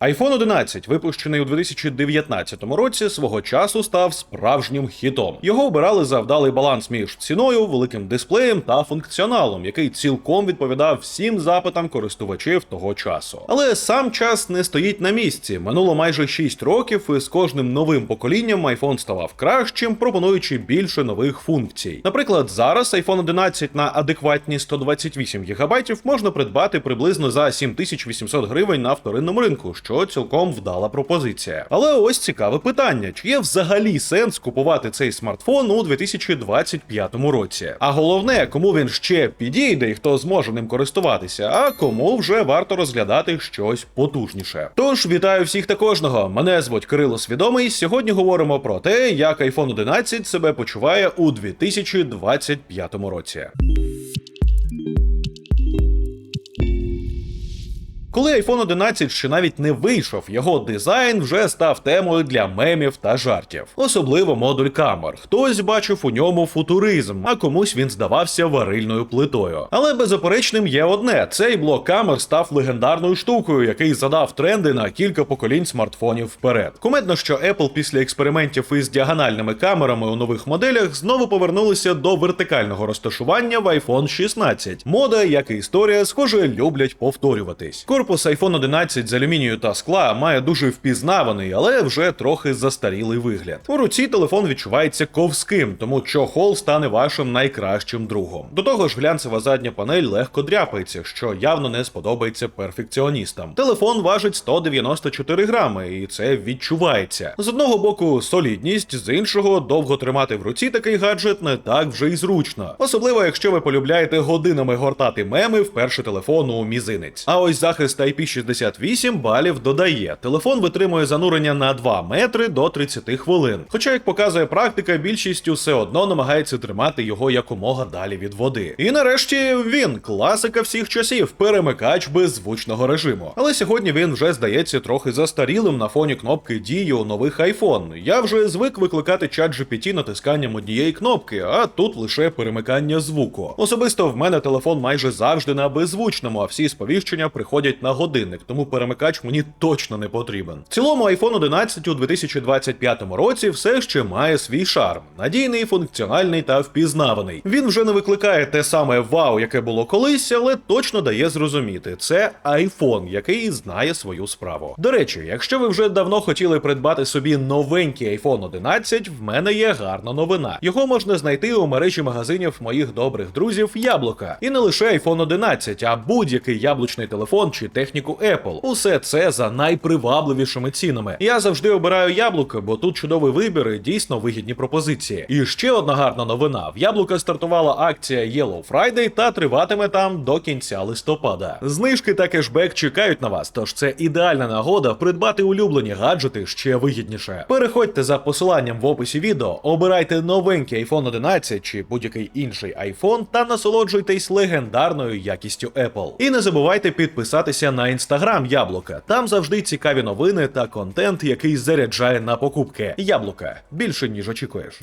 iPhone 11, випущений у 2019 році, свого часу став справжнім хітом. Його обирали за вдалий баланс між ціною, великим дисплеєм та функціоналом, який цілком відповідав всім запитам користувачів того часу. Але сам час не стоїть на місці. Минуло майже 6 років, і з кожним новим поколінням iPhone ставав кращим, пропонуючи більше нових функцій. Наприклад, зараз iPhone 11 на адекватні 128 ГБ можна придбати приблизно за 7800 гривень на вторинному ринку, що цілком вдала пропозиція. Але ось цікаве питання: чи є взагалі сенс купувати цей смартфон у 2025 році? А головне, кому він ще підійде і хто зможе ним користуватися, а кому вже варто розглядати щось потужніше. Тож вітаю всіх та кожного. Мене звуть Кирило Свідомий. Сьогодні говоримо про те, як iPhone 11 себе почуває у 2025 році. Коли iPhone 11 ще навіть не вийшов, його дизайн вже став темою для мемів та жартів, особливо модуль камер. Хтось бачив у ньому футуризм, а комусь він здавався варильною плитою. Але беззаперечним є одне: цей блок камер став легендарною штукою, який задав тренди на кілька поколінь смартфонів вперед. Кумедно, що Apple після експериментів із діагональними камерами у нових моделях знову повернулися до вертикального розташування в iPhone 16. Мода, як і історія, схоже, люблять повторюватись. Корпус iPhone 11 з алюмінію та скла має дуже впізнаваний, але вже трохи застарілий вигляд. У руці телефон відчувається ковським, тому чохол стане вашим найкращим другом. До того ж, глянцева задня панель легко дряпається, що явно не сподобається перфекціоністам. Телефон важить 194 грами, і це відчувається. З одного боку солідність, з іншого довго тримати в руці такий гаджет не так вже й зручно. Особливо, якщо ви полюбляєте годинами гортати меми вперше телефону у мізинець. А ось захист IP68 балів додає. Телефон витримує занурення на 2 метри до 30 хвилин. Хоча, як показує практика, більшість все одно намагається тримати його якомога далі від води. І нарешті він класика всіх часів, перемикач беззвучного режиму. Але сьогодні він вже здається трохи застарілим на фоні кнопки дії у нових iPhone. Я вже звик викликати чат GPT натисканням однієї кнопки, а тут лише перемикання звуку. Особисто в мене телефон майже завжди на беззвучному, а всі сповіщення приходять на годинник, тому перемикач мені точно не потрібен. В цілому iPhone 11 у 2025 році все ще має свій шарм, надійний, функціональний та впізнаваний. Він вже не викликає те саме вау, яке було колись, але точно дає зрозуміти, це iPhone, який знає свою справу. До речі, якщо ви вже давно хотіли придбати собі новенький iPhone 11, в мене є гарна новина. Його можна знайти у мережі магазинів моїх добрих друзів Яблука. І не лише iPhone 11, а будь-який яблучний телефон чи техніку Apple. Усе це за найпривабливішими цінами. Я завжди обираю яблуко, бо тут чудовий вибір і дійсно вигідні пропозиції. І ще одна гарна новина: в яблука стартувала акція Yellow Friday та триватиме там до кінця листопада. Знижки та кешбек чекають на вас, тож це ідеальна нагода придбати улюблені гаджети ще вигідніше. Переходьте за посиланням в описі відео, обирайте новенький iPhone 11 чи будь-який інший iPhone та насолоджуйтесь легендарною якістю Apple. І не забувайте підписатися на інстаграм Яблука. Там завжди цікаві новини та контент, який заряджає на покупки. Яблука більше ніж очікуєш.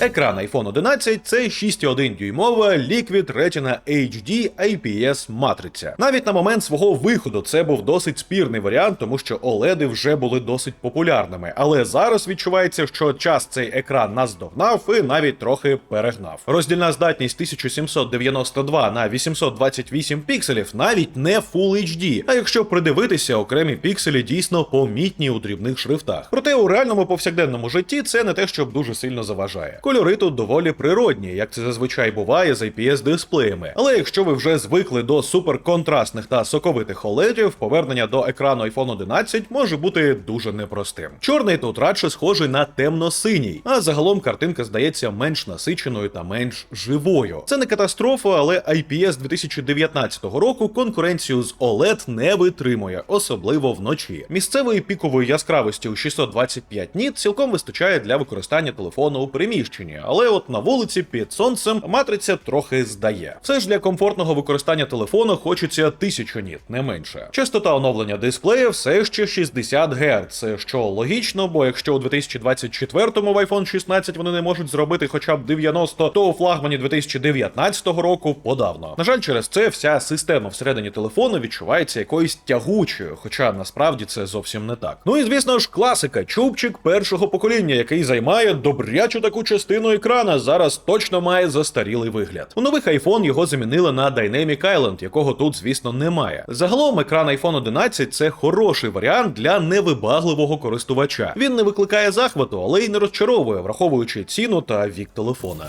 Екран iPhone 11 це 6,1 дюймова Liquid Retina HD IPS матриця. Навіть на момент свого виходу це був досить спірний варіант, тому що OLED вже були досить популярними. Але зараз відчувається, що час цей екран наздогнав і навіть трохи перегнав. Роздільна здатність 1792 на 828 пікселів навіть не Full HD. А якщо придивитися, окремі пікселі дійсно помітні у дрібних шрифтах. Проте у реальному повсякденному житті це не те, щоб дуже сильно заважає. Кольори тут доволі природні, як це зазвичай буває з IPS дисплеями. Але якщо ви вже звикли до суперконтрастних та соковитих OLED, повернення до екрану iPhone 11 може бути дуже непростим. Чорний тут радше схожий на темно-синій, а загалом картинка здається менш насиченою та менш живою. Це не катастрофа, але IPS 2019 року конкуренцію з OLED не витримує, особливо вночі. Місцевої пікової яскравості у 625 ніт цілком вистачає для використання телефону у приміщенні Київщині, але от на вулиці під сонцем матриця трохи здає. Все ж для комфортного використання телефону хочеться 1000 ніт, не менше. Частота оновлення дисплея все ще 60 Гц, що логічно, бо якщо у 2024-му в iPhone 16 вони не можуть зробити хоча б 90, то у флагмані 2019 року подавно. На жаль, через це вся система всередині телефону відчувається якоюсь тягучою, хоча насправді це зовсім не так. Ну і звісно ж, класика, чубчик першого покоління, який займає добрячу таку частину екрана, зараз точно має застарілий вигляд. У нових iPhone його замінили на Dynamic Island, якого тут, звісно, немає. Загалом екран iPhone 11 це хороший варіант для невибагливого користувача. Він не викликає захвату, але й не розчаровує, враховуючи ціну та вік телефона.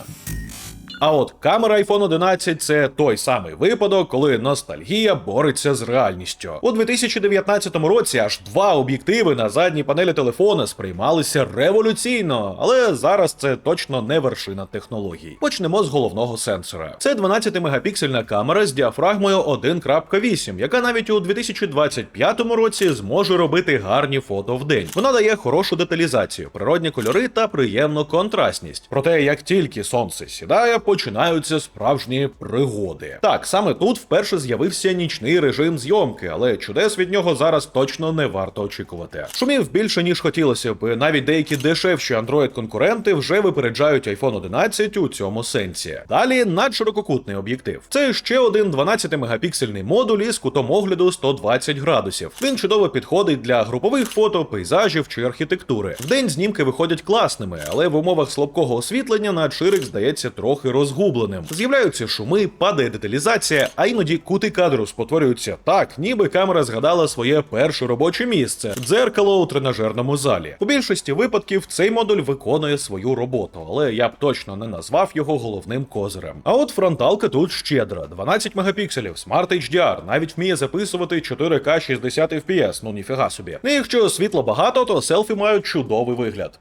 А от камера iPhone 11 це той самий випадок, коли ностальгія бореться з реальністю. У 2019 році аж два об'єктиви на задній панелі телефона сприймалися революційно, але зараз це точно не вершина технологій. Почнемо з головного сенсора. Це 12-мегапіксельна камера з діафрагмою 1.8, яка навіть у 2025 році зможе робити гарні фото в день. Вона дає хорошу деталізацію, природні кольори та приємну контрастність. Проте, як тільки сонце сідає, починаються справжні пригоди. Так, саме тут вперше з'явився нічний режим зйомки, але чудес від нього зараз точно не варто очікувати. Шумів більше ніж хотілося б. Навіть деякі дешевші Android-конкуренти вже випереджають iPhone 11 у цьому сенсі. Далі надширококутний об'єктив. Це ще один 12-мегапіксельний модуль із кутом огляду 120 градусів. Він чудово підходить для групових фото, пейзажів чи архітектури. Вдень знімки виходять класними, але в умовах слабкого освітлення надширик здається трохи розгубленим. З'являються шуми, падає деталізація, а іноді кути кадру спотворюються так, ніби камера згадала своє перше робоче місце дзеркало у тренажерному залі. У більшості випадків цей модуль виконує свою роботу, але я б точно не назвав його головним козирем. А от фронталка тут щедра: 12 мегапікселів, Smart HDR, навіть вміє записувати 4К 60 FPS, ну ніфіга собі. Ну, і якщо світла багато, то селфі мають чудовий вигляд.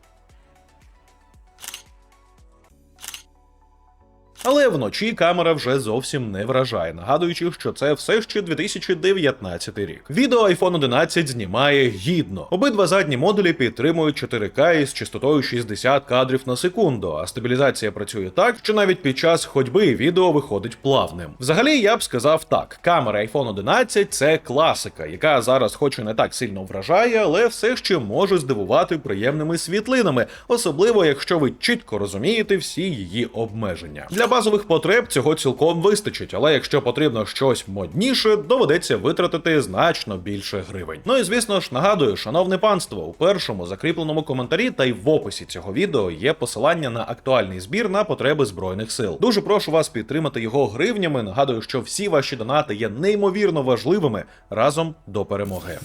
Але вночі камера вже зовсім не вражає, нагадуючи, що це все ще 2019 рік. Відео iPhone 11 знімає гідно. Обидва задні модулі підтримують 4К із частотою 60 кадрів на секунду, а стабілізація працює так, що навіть під час ходьби відео виходить плавним. Взагалі, я б сказав так: камера iPhone 11 це класика, яка зараз, хоч і не так сильно вражає, але все ще може здивувати приємними світлинами, особливо якщо ви чітко розумієте всі її обмеження. Для базових потреб цього цілком вистачить, але якщо потрібно щось модніше, доведеться витратити значно більше гривень. Ну і звісно ж нагадую, шановне панство, у першому закріпленому коментарі та й в описі цього відео є посилання на актуальний збір на потреби збройних сил. Дуже прошу вас підтримати його гривнями. Нагадую, що всі ваші донати є неймовірно важливими разом до перемоги.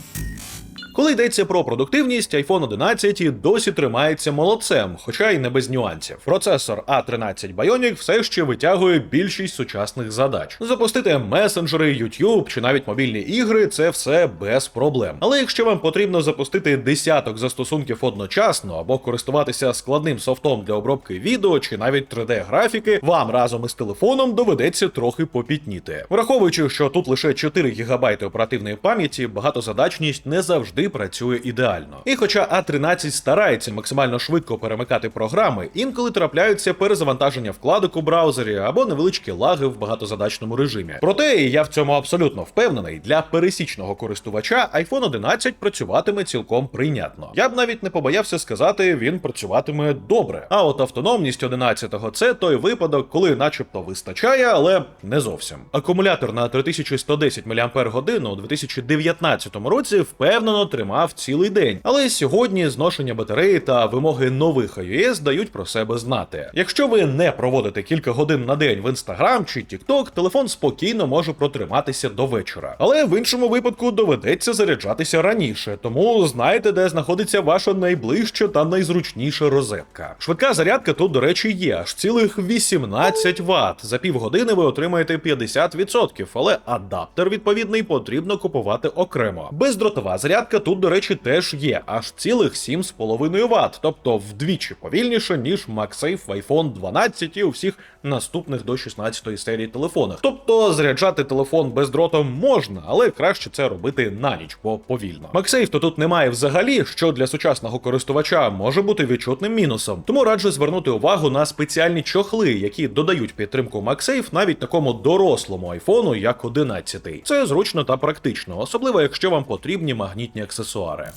Коли йдеться про продуктивність, iPhone 11 і досі тримається молодцем, хоча й не без нюансів. Процесор A13 Bionic все ще витягує більшість сучасних задач. Запустити месенджери, YouTube чи навіть мобільні ігри це все без проблем. Але якщо вам потрібно запустити десяток застосунків одночасно або користуватися складним софтом для обробки відео чи навіть 3D-графіки, вам разом із телефоном доведеться трохи попітніти. Враховуючи, що тут лише 4 ГБ оперативної пам'яті, багатозадачність не завжди працює ідеально. І хоча А13 старається максимально швидко перемикати програми, інколи трапляються перезавантаження вкладок у браузері або невеличкі лаги в багатозадачному режимі. Проте я в цьому абсолютно впевнений, для пересічного користувача iPhone 11 працюватиме цілком прийнятно. Я б навіть не побоявся сказати, він працюватиме добре. А от автономність 11-го це той випадок, коли, начебто, вистачає, але не зовсім. Акумулятор на 3110 мАч у 2019 році впевнено тримав цілий день. Але сьогодні зношення батареї та вимоги нових iOS дають про себе знати. Якщо ви не проводите кілька годин на день в Instagram чи TikTok, телефон спокійно може протриматися до вечора. Але в іншому випадку доведеться заряджатися раніше, тому знаєте, де знаходиться ваша найближча та найзручніша розетка. Швидка зарядка тут, до речі, є аж цілих 18 Вт. За півгодини ви отримаєте 50%, але адаптер відповідний потрібно купувати окремо. Бездротова зарядка тут, до речі, теж є аж цілих 7,5 Вт, тобто вдвічі повільніше, ніж MagSafe в iPhone 12 і у всіх наступних до 16 серії телефонах. Тобто заряджати телефон бездротом можна, але краще це робити на ніч, бо повільно. MagSafe то тут немає взагалі, що для сучасного користувача може бути відчутним мінусом. Тому раджу звернути увагу на спеціальні чохли, які додають підтримку MagSafe навіть такому дорослому айфону, як 11. Це зручно та практично, особливо якщо вам потрібні магнітні аксесуари.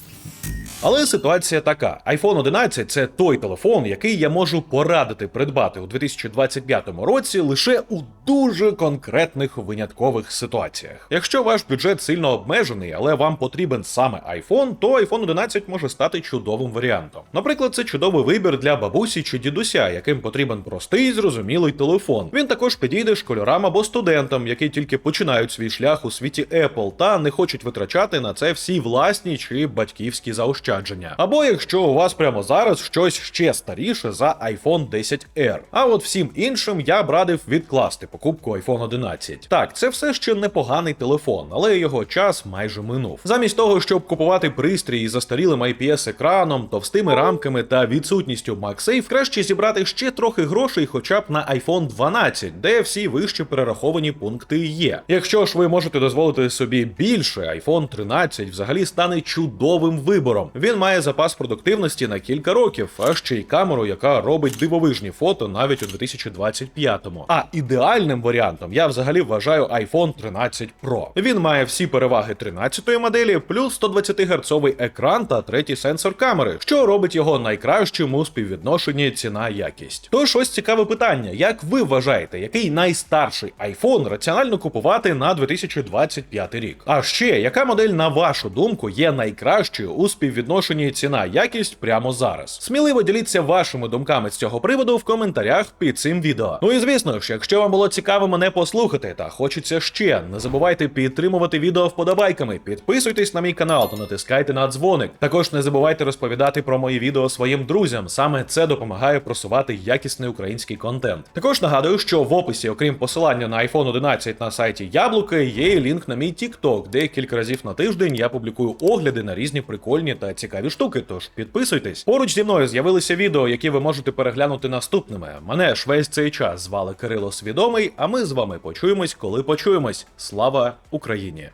Але ситуація така: iPhone 11 це той телефон, який я можу порадити придбати у 2025 році лише у дуже конкретних виняткових ситуаціях. Якщо ваш бюджет сильно обмежений, але вам потрібен саме iPhone, то iPhone 11 може стати чудовим варіантом. Наприклад, це чудовий вибір для бабусі чи дідуся, яким потрібен простий зрозумілий телефон. Він також підійде школярам або студентам, які тільки починають свій шлях у світі Apple та не хочуть витрачати на це всі власні чи батьківські заощадження. Або якщо у вас прямо зараз щось ще старіше за iPhone 10R. А от всім іншим я б радив відкласти покупку iPhone 11. Так, це все ще непоганий телефон, але його час майже минув. Замість того, щоб купувати пристрій із застарілим IPS-екраном, товстими рамками та відсутністю MagSafe, краще зібрати ще трохи грошей, хоча б на iPhone 12, де всі вище перераховані пункти є. Якщо ж ви можете дозволити собі більше, iPhone 13 взагалі стане чудовим вибором. Він має запас продуктивності на кілька років, а ще й камеру, яка робить дивовижні фото навіть у 2025-му. А ідеальним варіантом я взагалі вважаю iPhone 13 Pro. Він має всі переваги 13-ї моделі, плюс 120 герцовий екран та третій сенсор камери, що робить його найкращим у співвідношенні ціна-якість. Тож ось цікаве питання: як ви вважаєте, який найстарший iPhone раціонально купувати на 2025 рік? А ще яка модель, на вашу думку, є найкращою у співвідношенні ціна-якість прямо зараз? Сміливо діліться вашими думками з цього приводу в коментарях під цим відео. Ну і звісно ж, якщо вам було цікаво мене послухати та хочеться ще, не забувайте підтримувати відео вподобайками, підписуйтесь на мій канал та натискайте на дзвоник. Також не забувайте розповідати про мої відео своїм друзям. Саме це допомагає просувати якісний український контент. Також нагадую, що в описі, окрім посилання на iPhone 11 на сайті Яблуки, є і лінк на мій TikTok, де кілька разів на тиждень я публікую огляди на різні прикольні та цікаві штуки. Тож підписуйтесь. Поруч зі мною з'явилися відео, які ви можете переглянути наступними. Мене ж весь цей час звали Кирило Свідомий, а ми з вами почуємось, коли почуємось. Слава Україні!